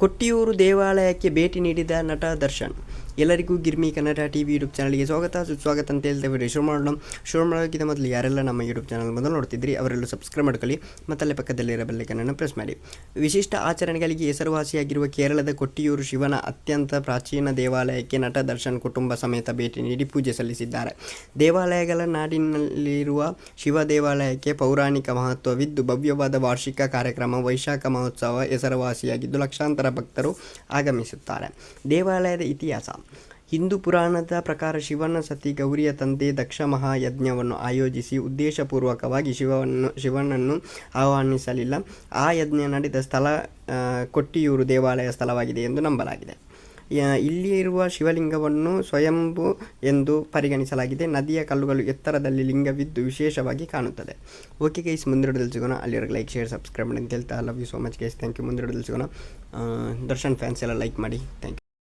ಕೊಟ್ಟಿಯೂರು ದೇವಾಲಯಕ್ಕೆ ಭೇಟಿ ನೀಡಿದ ನಟ ದರ್ಶನ್. ಎಲ್ಲರಿಗೂ Girmi Kannada T V YouTube ಚಾನಲ್ಗೆ ಸ್ವಾಗತ. ಸುಸ್ವಾಗತ ಅಂತ ಹೇಳ್ತೇವೆ ಶುರು ಮಾಡೋಣ. ಶುರು ಮಾಡೋಕ್ಕಿಂತ ಮೊದಲು ಯಾರೆಲ್ಲ ನಮ್ಮ ಯೂಟ್ಯೂಬ್ ಚಾನಲ್ ಮೊದಲು ನೋಡ್ತಿದ್ರಿ ಅವರೆಲ್ಲೂ ಸಬ್ಸ್ಕ್ರೈಬ್ ಮಾಡ್ಕೊಳ್ಳಿ. ಮತ್ತು ಅಲ್ಲೇ ಪಕ್ಕದಲ್ಲಿರೋ ಬೆಲ್ಲೈಕನನ್ನು ಪ್ರೆಸ್ ಮಾಡಿ. ವಿಶಿಷ್ಟ ಆಚರಣೆಗಳಿಗೆ ಹೆಸರುವಾಸಿಯಾಗಿರುವ ಕೇರಳದ ಕೊಟ್ಟಿಯೂರು ಶಿವನ ಅತ್ಯಂತ ಪ್ರಾಚೀನ ದೇವಾಲಯಕ್ಕೆ ನಟ ದರ್ಶನ್ ಕುಟುಂಬ ಸಮೇತ ಭೇಟಿ ನೀಡಿ ಪೂಜೆ ಸಲ್ಲಿಸಿದ್ದಾರೆ. ದೇವಾಲಯಗಳ ನಾಡಿನಲ್ಲಿರುವ ಶಿವ ದೇವಾಲಯಕ್ಕೆ ಪೌರಾಣಿಕ ಮಹತ್ವವಿದ್ದು, ಭವ್ಯವಾದ ವಾರ್ಷಿಕ ಕಾರ್ಯಕ್ರಮ, ವೈಶಾಖ ಮಹೋತ್ಸವ ಹೆಸರುವಾಸಿಯಾಗಿದ್ದು ಲಕ್ಷಾಂತರ ಭಕ್ತರು ಆಗಮಿಸುತ್ತಾರೆ. ದೇವಾಲಯದ ಇತಿಹಾಸ. ಹಿಂದೂ ಪುರಾಣದ ಪ್ರಕಾರ ಶಿವನ ಸತಿ ಗೌರಿಯ ತಂದೆ ದಕ್ಷ ಮಹಾಯಜ್ಞವನ್ನು ಆಯೋಜಿಸಿ ಉದ್ದೇಶಪೂರ್ವಕವಾಗಿ ಶಿವವನ್ನು, ಶಿವನನ್ನು ಆಹ್ವಾನಿಸಲಿಲ್ಲ. ಆ ಯಜ್ಞ ನಡೆದ ಸ್ಥಳ ಕೊಟ್ಟಿಯೂರು ದೇವಾಲಯ ಸ್ಥಳವಾಗಿದೆ ಎಂದು ನಂಬಲಾಗಿದೆ. ಇಲ್ಲಿ ಇರುವ ಶಿವಲಿಂಗವನ್ನು ಸ್ವಯಂಭು ಎಂದು ಪರಿಗಣಿಸಲಾಗಿದೆ. ನದಿಯ ಕಲ್ಲುಗಳು ಎತ್ತರದಲ್ಲಿ ಲಿಂಗವಿದ್ದು ವಿಶೇಷವಾಗಿ ಕಾಣುತ್ತದೆ. ಓಕೆ ಗೈಸ್ ಮುಂದಿರೋದಲ್ಲಿ ಸಿಗೋಣ. ಅಲ್ಲಿರೋ ಲೈಕ್, ಶೇರ್, ಸಬ್ಸ್ಕ್ರೈಬ್ ಅಂತ ಹೇಳ್ತಾ love you so much guys. Thank you. ಮುಂದಿರೋದಲ್ಲಿ ಸಿಗೋಣ. ದರ್ಶನ್ ಫ್ಯಾನ್ಸ್ ಎಲ್ಲ ಲೈಕ್ ಮಾಡಿ. Thank you.